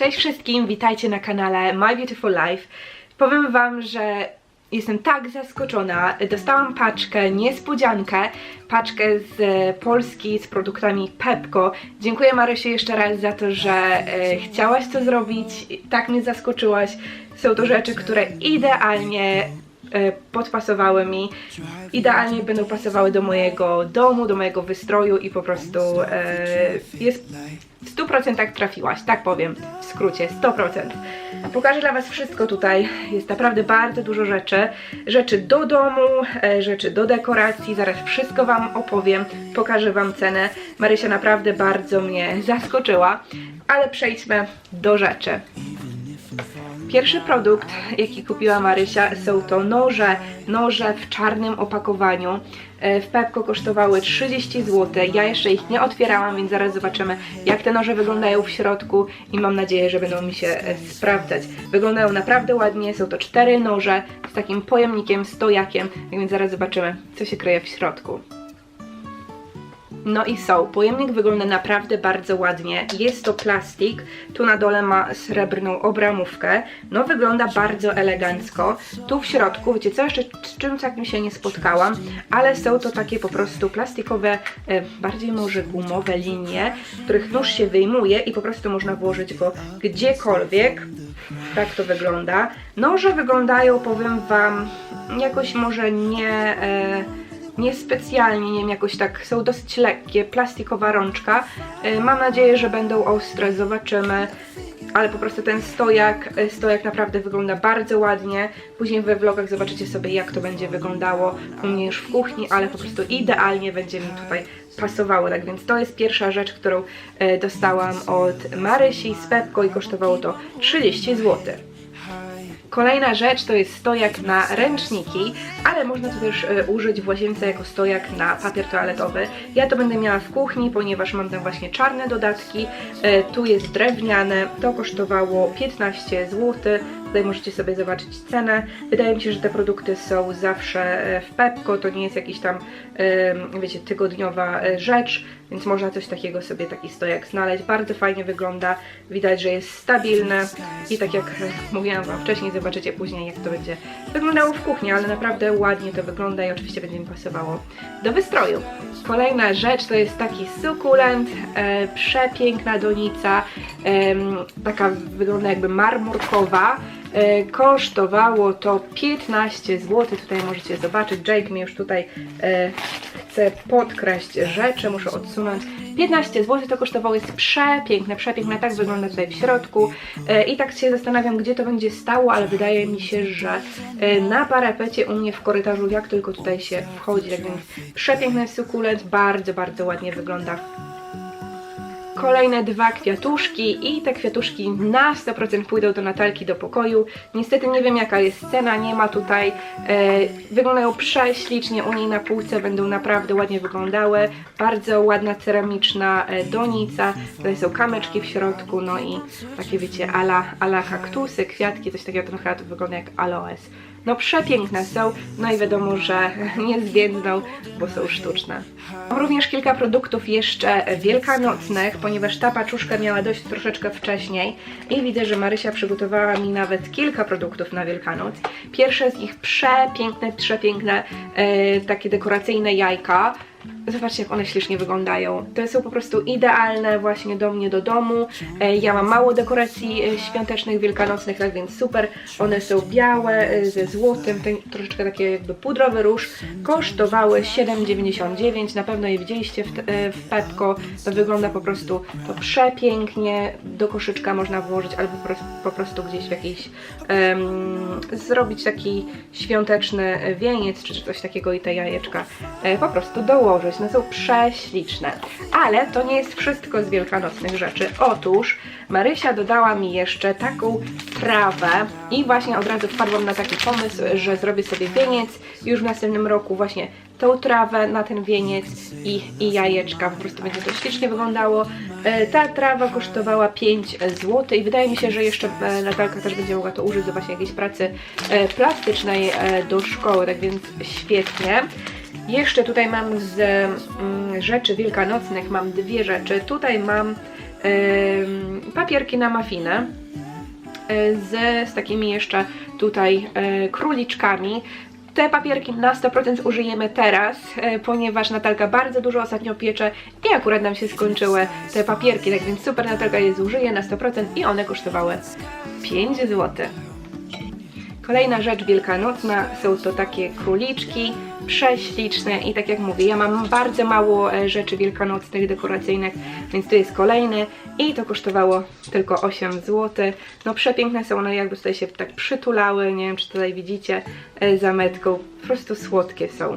Cześć wszystkim, witajcie na kanale My Beautiful Life. Powiem wam, że jestem tak zaskoczona. Dostałam paczkę, niespodziankę, paczkę z e, Polski z produktami Pepko. Dziękuję Marysiu jeszcze raz za to, że e, chciałaś to zrobić, tak mnie zaskoczyłaś. Są to rzeczy, które idealnie podpasowały mi, idealnie będą pasowały do mojego domu, do mojego wystroju i po prostu e, jest w 100% trafiłaś, tak powiem, w skrócie, 100%. Pokażę dla Was wszystko tutaj, jest naprawdę bardzo dużo rzeczy, rzeczy do domu, e, rzeczy do dekoracji, zaraz wszystko Wam opowiem, pokażę Wam cenę. Marysia naprawdę bardzo mnie zaskoczyła, ale przejdźmy do rzeczy. Pierwszy produkt, jaki kupiła Marysia, są to noże, noże w czarnym opakowaniu. E, W Pepko kosztowały 30 zł. Ja jeszcze ich nie otwierałam, więc zaraz zobaczymy, jak te noże wyglądają w środku i mam nadzieję, że będą mi się e, sprawdzać. Wyglądają naprawdę ładnie, są to cztery noże z takim pojemnikiem, stojakiem, więc zaraz zobaczymy, co się kryje w środku. No i są. Pojemnik wygląda naprawdę bardzo ładnie. Jest to plastik. Tu na dole ma srebrną obramówkę. No wygląda bardzo elegancko. Tu w środku, wiecie co, jeszcze z czymś takim się nie spotkałam, ale są to takie po prostu plastikowe, e, bardziej może gumowe linie, których nóż się wyjmuje i po prostu można włożyć go gdziekolwiek. Tak to wygląda. Noże wyglądają, powiem Wam, jakoś może nie... E, niespecjalnie, nie wiem, jakoś tak są dosyć lekkie, plastikowa rączka. Y, Mam nadzieję, że będą ostre, zobaczymy. Ale po prostu ten stojak, y, stojak naprawdę wygląda bardzo ładnie. Później we vlogach zobaczycie sobie jak to będzie wyglądało u mnie już w kuchni, ale po prostu idealnie będzie mi tutaj pasowało. Tak więc to jest pierwsza rzecz, którą y, dostałam od Marysi z Pepko i kosztowało to 30 zł. Kolejna rzecz to jest stojak na ręczniki, ale można to też e, użyć w łazience jako stojak na papier toaletowy. Ja to będę miała w kuchni, ponieważ mam tam właśnie czarne dodatki. E, tu jest drewniane, to kosztowało 15 zł. Tutaj możecie sobie zobaczyć cenę. Wydaje mi się, że te produkty są zawsze e, w Pepko, to nie jest jakiś tam, wiecie, tygodniowa rzecz, więc można coś takiego sobie, taki stojak znaleźć. Bardzo fajnie wygląda, widać, że jest stabilny i tak jak e, mówiłam Wam wcześniej, zobaczycie później jak to będzie wyglądało w kuchni, ale naprawdę ładnie to wygląda i oczywiście będzie mi pasowało do wystroju. Kolejna rzecz to jest taki sukulent, e, przepiękna donica, em, taka wygląda jakby marmurkowa. E, kosztowało to 15 zł, tutaj możecie zobaczyć, Jake mi już tutaj e, chce podkraść rzeczy, muszę odsunąć. 15 zł to kosztowało, jest przepiękne, przepiękne, tak wygląda tutaj w środku. E, i tak się zastanawiam, gdzie to będzie stało, ale wydaje mi się, że na parapecie u mnie w korytarzu, jak tylko tutaj się wchodzi, tak więc przepiękny sukulent, bardzo, bardzo ładnie wygląda kolejne dwa kwiatuszki i te kwiatuszki na 100% pójdą do Natalki do pokoju. Niestety nie wiem jaka jest cena, nie ma tutaj, e, wyglądają prześlicznie, u niej na półce będą naprawdę ładnie wyglądały. Bardzo ładna ceramiczna e, donica, tutaj są kamyczki w środku, no i takie wiecie ala, ala kaktusy, kwiatki, coś takiego trochę to wygląda jak aloes. No przepiękne są, no i wiadomo, że nie zwiędną, bo są sztuczne. Mam również kilka produktów jeszcze wielkanocnych, ponieważ ta paczuszka miała dojść troszeczkę wcześniej i widzę, że Marysia przygotowała mi nawet kilka produktów na Wielkanoc. Pierwsze z nich przepiękne, przepiękne, e, takie dekoracyjne jajka. Zobaczcie, jak one ślicznie wyglądają. To są po prostu idealne właśnie do mnie, do domu. E, Ja mam mało dekoracji e, świątecznych, wielkanocnych, tak więc super. One są białe, e, ze złotym, ten, troszeczkę takie jakby pudrowy róż. Kosztowały 7,99. Na pewno je widzieliście w, w. To wygląda po prostu to przepięknie. Do koszyczka można włożyć albo po po prostu gdzieś w jakiś em, zrobić taki świąteczny wieniec czy coś takiego i te jajeczka po prostu dołożyć. No są prześliczne. Ale to nie jest wszystko z wielkanocnych rzeczy. Otóż Marysia dodała mi jeszcze taką trawę i właśnie od razu wpadłam na taki pomysł, że zrobię sobie wieniec już w następnym roku właśnie tą trawę na ten wieniec i, i jajeczka. Po prostu będzie to ślicznie wyglądało. E, Ta trawa kosztowała 5 zł i wydaje mi się, że jeszcze e, Natalka też będzie mogła to użyć do właśnie jakiejś pracy e, plastycznej do szkoły, tak więc świetnie. Jeszcze tutaj mam z mm, rzeczy wielkanocnych, mam dwie rzeczy. Tutaj mam papierki na mafiny e, z, z takimi jeszcze tutaj e, króliczkami. Te papierki na 100% użyjemy teraz, e, ponieważ Natalka bardzo dużo ostatnio piecze i akurat nam się skończyły te papierki, tak więc super Natalka je zużyje na 100% i one kosztowały 5 zł. Kolejna rzecz wielkanocna są to takie króliczki, prześliczne i tak jak mówię, ja mam bardzo mało e, rzeczy wielkanocnych, dekoracyjnych, więc tu jest kolejny i to kosztowało tylko 8 zł. No przepiękne są one, jakby tutaj się tak przytulały, nie wiem czy tutaj widzicie e, za metką, po prostu słodkie są.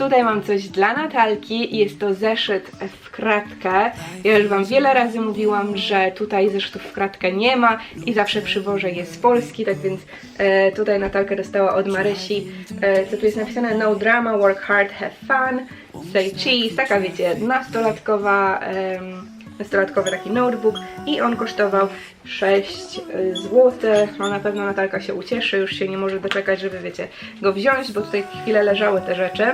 Tutaj mam coś dla Natalki, jest to zeszyt w kratkę. Ja już Wam wiele razy mówiłam, że tutaj zeszytów w kratkę nie ma i zawsze przywożę je z Polski, tak więc e, tutaj Natalka dostała od Marysi, e, co tu jest napisane No drama, work hard, have fun, say cheese, taka wiecie, nastolatkowa, em, nastolatkowy taki notebook i on kosztował 6 zł. No na pewno Natalka się ucieszy, już się nie może doczekać, żeby wiecie, go wziąć, bo tutaj chwilę leżały te rzeczy.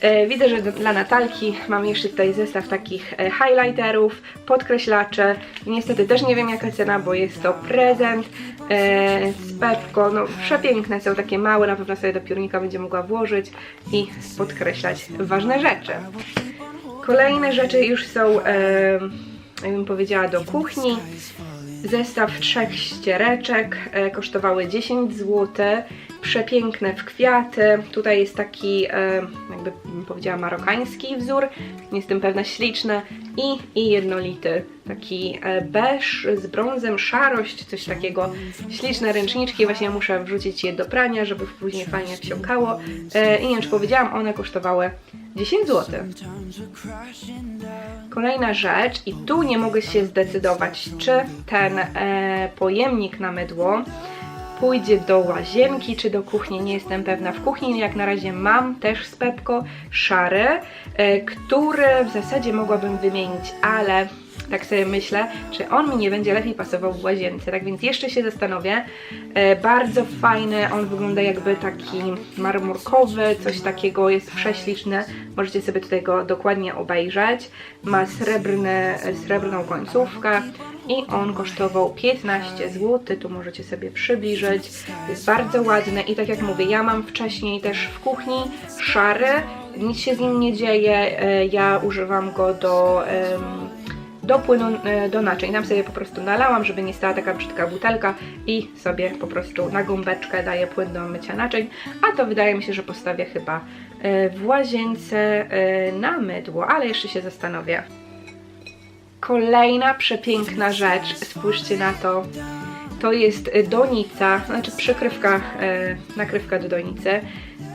E, widzę, że dla Natalki mam jeszcze tutaj zestaw takich e, highlighterów, podkreślacze. Niestety też nie wiem jaka cena, bo jest to prezent z Pepko. No przepiękne są takie małe, na pewno sobie do piórnika będzie mogła włożyć i podkreślać ważne rzeczy. Kolejne rzeczy już są, e, jakbym powiedziała, do kuchni. Zestaw trzech ściereczek e, kosztowały 10 zł. Przepiękne w kwiaty. Tutaj jest taki, e, jakby powiedziała, marokański wzór. Nie jestem pewna, śliczny. I, i jednolity. Taki e, beż z brązem, szarość, coś takiego. Śliczne ręczniczki. Właśnie muszę wrzucić je do prania, żeby później fajnie wsiąkało. I nie wiem, czy powiedziałam, one kosztowały 10 zł. Kolejna rzecz, i tu nie mogę się zdecydować, czy ten e, pojemnik na mydło pójdzie do łazienki, czy do kuchni. Nie jestem pewna. W kuchni jak na razie mam też z Pepko szary, e, który w zasadzie mogłabym wymienić, ale tak sobie myślę, czy on mi nie będzie lepiej pasował w łazience. Tak więc jeszcze się zastanowię. E, bardzo fajny, on wygląda jakby taki marmurkowy, coś takiego, jest prześliczny. Możecie sobie tutaj go dokładnie obejrzeć. Ma srebrny, srebrną końcówkę i on kosztował 15 zł. Tu możecie sobie przybliżyć. Jest bardzo ładny i tak jak mówię, ja mam wcześniej też w kuchni szary. Nic się z nim nie dzieje. E, Ja używam go do. em, do płynu e, do naczyń. Tam sobie po prostu nalałam, żeby nie stała taka brzydka butelka i sobie po prostu na gąbeczkę daję płyn do mycia naczyń, a to wydaje mi się, że postawię chyba e, w łazience e, na mydło, ale jeszcze się zastanowię. Kolejna przepiękna rzecz, spójrzcie na to. To jest e, donica, znaczy przykrywka, e, nakrywka do donicy.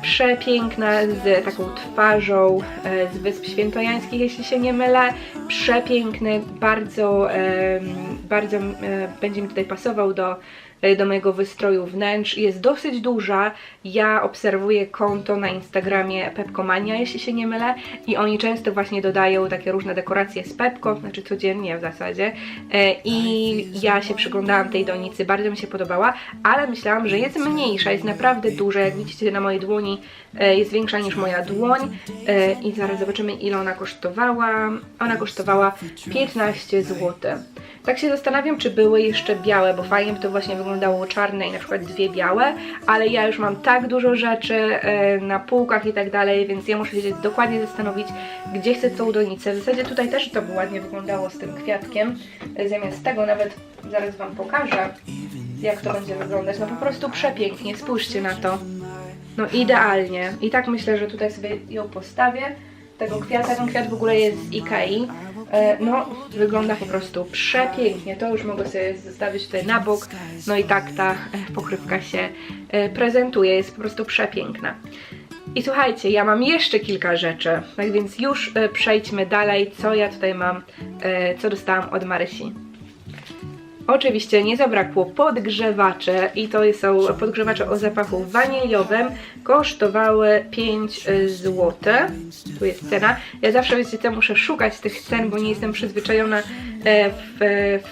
Przepiękna, z taką twarzą e, z Wysp Świętojańskich, jeśli się nie mylę. Przepiękny, bardzo, bardzo będzie mi tutaj pasował do, do mojego wystroju wnętrz. Jest dosyć duża. Ja obserwuję konto na Instagramie Pepkomania, jeśli się nie mylę, i oni często właśnie dodają takie różne dekoracje z Pepko, znaczy codziennie w zasadzie. E, I ja się przyglądałam tej donicy, bardzo mi się podobała, ale myślałam, że jest mniejsza, jest naprawdę duża. Jak widzicie na mojej dłoni, e, jest większa niż moja dłoń. E, I zaraz zobaczymy, ile ona kosztowała. Ona kosztowała 15 zł. Tak się zastanawiam, czy były jeszcze białe, bo fajnie by to właśnie wyglądało czarne i na przykład dwie białe, ale ja już mam tak dużo rzeczy e, na półkach i tak dalej, więc ja muszę się dokładnie zastanowić, gdzie chcę tą donicę. W zasadzie tutaj też to by ładnie wyglądało z tym kwiatkiem. E, Zamiast tego nawet zaraz Wam pokażę, jak to będzie wyglądać. No po prostu przepięknie, spójrzcie na to. No idealnie. I tak myślę, że tutaj sobie ją postawię. Tego kwiata, ten kwiat w ogóle jest z Ikei. E, No, wygląda po prostu przepięknie. To już mogę sobie zostawić tutaj na bok. No i tak ta e, pokrywka się e, prezentuje. Jest po prostu przepiękna. I słuchajcie, ja mam jeszcze kilka rzeczy, tak więc już przejdźmy dalej, co ja tutaj mam, co dostałam od Marysi. Oczywiście nie zabrakło podgrzewaczy i to są podgrzewacze o zapachu waniliowym. Kosztowały 5 zł. Tu jest cena. Ja zawsze wiecie co, muszę szukać tych cen, bo nie jestem przyzwyczajona e, w,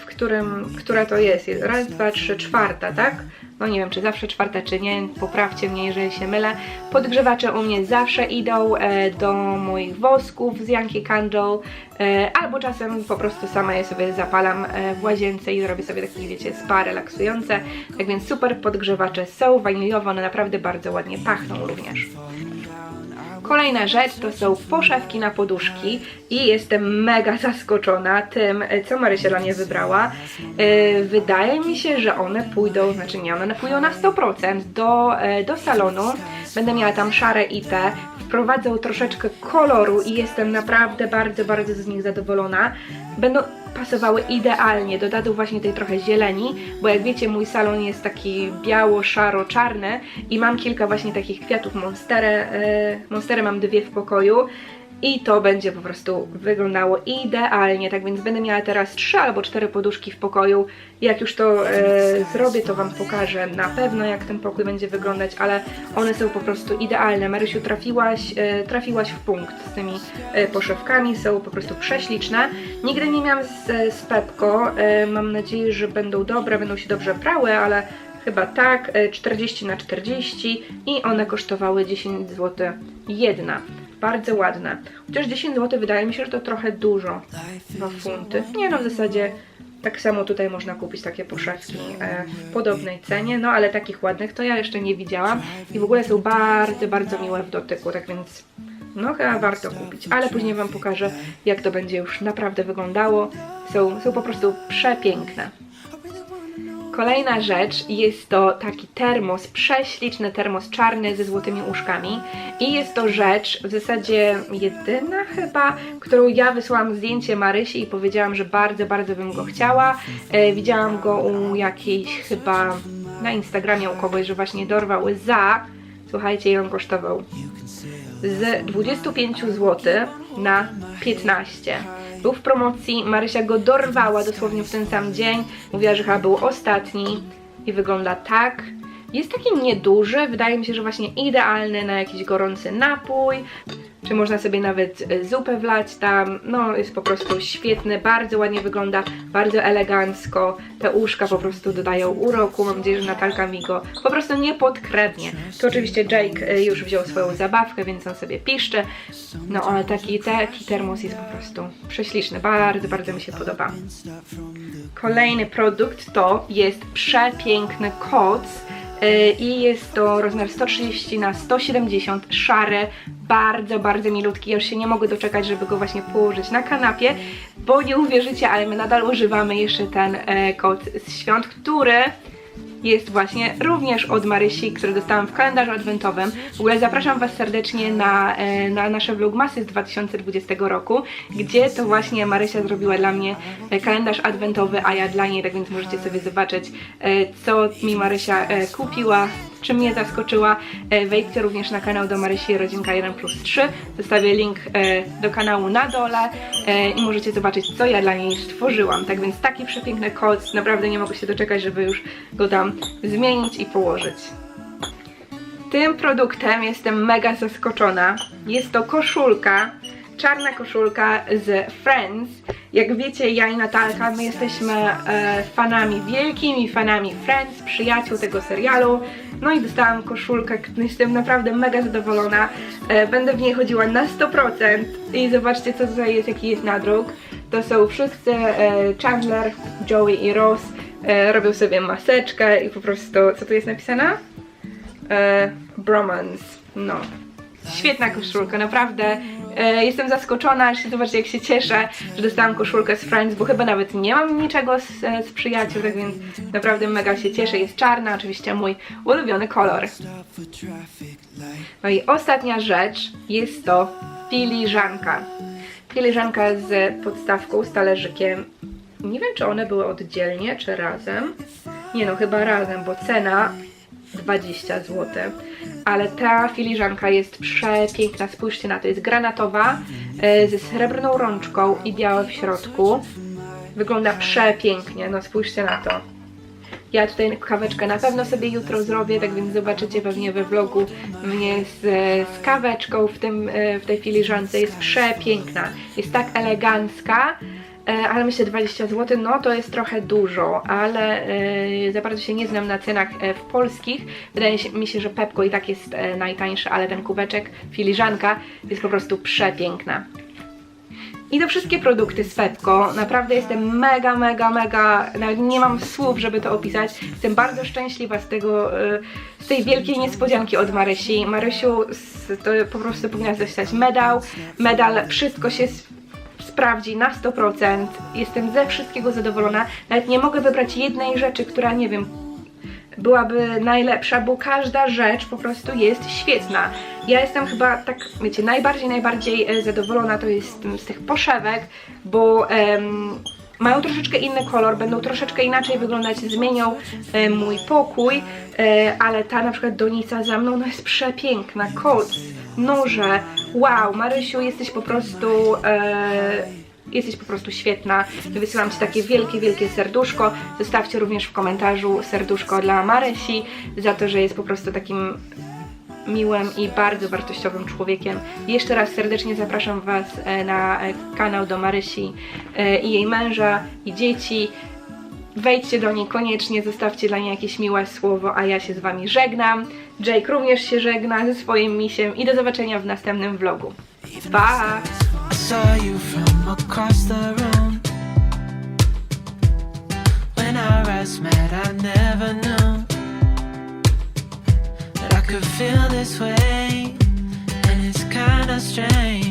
w którym, która to jest. Raz, dwa, trzy, czwarta, tak? No nie wiem czy zawsze czwarta czy nie, poprawcie mnie jeżeli się mylę. Podgrzewacze u mnie zawsze idą e, do moich wosków z Yankee Candle, e, albo czasem po prostu sama je sobie zapalam e, w łazience i robię sobie takie, wiecie, spa relaksujące. Tak więc super podgrzewacze są, waniliowo, one naprawdę bardzo ładnie pachną również. Kolejna rzecz to są poszewki na poduszki i jestem mega zaskoczona tym, co Marysia dla mnie wybrała. E, Wydaje mi się, że one pójdą, znaczy nie, one pójdą na 100% do, e, do salonu. Będę miała tam szare i te. Wprowadzą troszeczkę koloru i jestem naprawdę bardzo, bardzo z nich zadowolona. Będą pasowały idealnie, dodadzą właśnie tej trochę zieleni, bo jak wiecie mój salon jest taki biało-szaro-czarny i mam kilka właśnie takich kwiatów monsterę, e, monstery mam dwie w pokoju i to będzie po prostu wyglądało idealnie, tak więc będę miała teraz trzy albo cztery poduszki w pokoju. Jak już to e, zrobię, to Wam pokażę na pewno, jak ten pokój będzie wyglądać, ale one są po prostu idealne. Marysiu, trafiłaś, e, trafiłaś w punkt z tymi e, poszewkami, są po prostu prześliczne. Nigdy nie miałam z, z Pepko, e, mam nadzieję, że będą dobre, będą się dobrze prały, ale chyba tak, e, 40 na 40 i one kosztowały 10 zł jedna. Bardzo ładne. Chociaż 10 zł wydaje mi się, że to trochę dużo. 2 funty. Nie no, w zasadzie tak samo tutaj można kupić takie poszewki e, w podobnej cenie, no ale takich ładnych to ja jeszcze nie widziałam i w ogóle są bardzo, bardzo miłe w dotyku, tak więc no chyba warto kupić, ale później Wam pokażę jak to będzie już naprawdę wyglądało. Są, są po prostu przepiękne. Kolejna rzecz jest to taki termos, prześliczny termos czarny ze złotymi uszkami i jest to rzecz w zasadzie jedyna chyba, którą ja wysłałam zdjęcie Marysi i powiedziałam, że bardzo, bardzo bym go chciała. E, widziałam go u jakiejś chyba na Instagramie u kogoś, że właśnie dorwał za, słuchajcie, ile on kosztował? Z 25 zł na 15. Był w promocji, Marysia go dorwała dosłownie w ten sam dzień. Mówiła, że chyba był ostatni i wygląda tak. Jest taki nieduży, wydaje mi się, że właśnie idealny na jakiś gorący napój. Czy można sobie nawet e, zupę wlać tam. No, jest po prostu świetny, bardzo ładnie wygląda, bardzo elegancko. Te uszka po prostu dodają uroku. Mam nadzieję, że Natalka mi go po prostu nie podkradnie. Tu oczywiście Jake e, już wziął swoją zabawkę, więc on sobie piszczy. No, ale taki, taki termos jest po prostu prześliczny. Bardzo, bardzo mi się podoba. Kolejny produkt to jest przepiękny koc. Yy, I jest to rozmiar 130 na 170 szary, bardzo, bardzo milutki. Ja już się nie mogę doczekać, żeby go właśnie położyć na kanapie, bo nie uwierzycie, ale my nadal używamy jeszcze ten e, koc z świąt, który jest właśnie również od Marysi, który dostałam w kalendarzu adwentowym. W ogóle zapraszam Was serdecznie na, e, na nasze vlogmasy z 2020 roku, gdzie to właśnie Marysia zrobiła dla mnie e, kalendarz adwentowy, a ja dla niej, tak więc możecie sobie zobaczyć, e, co mi Marysia kupiła, czym mnie zaskoczyła. E, Wejdźcie również na kanał do Marysi Rodzinka 1 plus 3. Zostawię link e, do kanału na dole e, i możecie zobaczyć, co ja dla niej stworzyłam. Tak więc taki przepiękny koc, naprawdę nie mogę się doczekać, żeby już go tam zmienić i położyć. Tym produktem jestem mega zaskoczona. Jest to koszulka, czarna koszulka z Friends. Jak wiecie, ja i Natalka, my jesteśmy e, fanami, wielkimi fanami Friends, przyjaciół tego serialu. No i dostałam koszulkę, k- jestem naprawdę mega zadowolona. E, będę w niej chodziła na 100% i zobaczcie, co tutaj jest, jaki jest nadruk. To są wszyscy e, Chandler, Joey i Ross. E, robią sobie maseczkę i po prostu, co tu jest napisane? e, Bromance. No. Świetna koszulka, naprawdę. E, jestem zaskoczona, zobaczcie jak się cieszę, że dostałam koszulkę z Friends, bo chyba nawet nie mam niczego z, e, z przyjaciół, tak więc naprawdę mega się cieszę. Jest czarna, oczywiście mój ulubiony kolor. No i ostatnia rzecz jest to filiżanka. Filiżanka z podstawką, z talerzykiem. Nie wiem, czy one były oddzielnie, czy razem. Nie no, chyba razem, bo cena 20 zł. Ale ta filiżanka jest przepiękna. Spójrzcie na to. Jest granatowa, e, ze srebrną rączką i białe w środku. Wygląda przepięknie. No spójrzcie na to. Ja tutaj kaweczkę na pewno sobie jutro zrobię, tak więc zobaczycie pewnie we vlogu mnie z, z kaweczką w, tym, e, w tej filiżance. Jest przepiękna, jest tak elegancka. E, ale myślę 20 zł, no to jest trochę dużo, ale e, za bardzo się nie znam na cenach e, w polskich. Wydaje mi się, że Pepko i tak jest najtańszy, ale ten kubeczek, filiżanka jest po prostu przepiękna. I to wszystkie produkty z Pepko. Naprawdę jestem mega, mega, mega, nawet nie mam słów, żeby to opisać. Jestem bardzo szczęśliwa z tego, z tej wielkiej niespodzianki od Marysi. Marysiu, to po prostu powinnaś dostać medal. Medal, wszystko się sprawdzi na 100%. Jestem ze wszystkiego zadowolona. Nawet nie mogę wybrać jednej rzeczy, która, nie wiem, byłaby najlepsza, bo każda rzecz po prostu jest świetna. Ja jestem chyba tak, wiecie, najbardziej, najbardziej e, zadowolona to jest z tych poszewek, bo mają troszeczkę inny kolor, będą troszeczkę inaczej wyglądać, zmienią e, mój pokój, e, ale ta na przykład donica za mną no jest przepiękna, koc, noże, wow, Marysiu, jesteś po prostu... E, Jesteś po prostu świetna. Wysyłam Ci takie wielkie, wielkie serduszko. Zostawcie również w komentarzu serduszko dla Marysi za to, że jest po prostu takim miłym i bardzo wartościowym człowiekiem. Jeszcze raz serdecznie zapraszam Was e, na e, kanał do Marysi e, i jej męża i dzieci. Wejdźcie do niej koniecznie, zostawcie dla niej jakieś miłe słowo, a ja się z Wami żegnam. Jake również się żegna ze swoim misiem i do zobaczenia w następnym vlogu. Pa! feel this way, and it's kinda strange.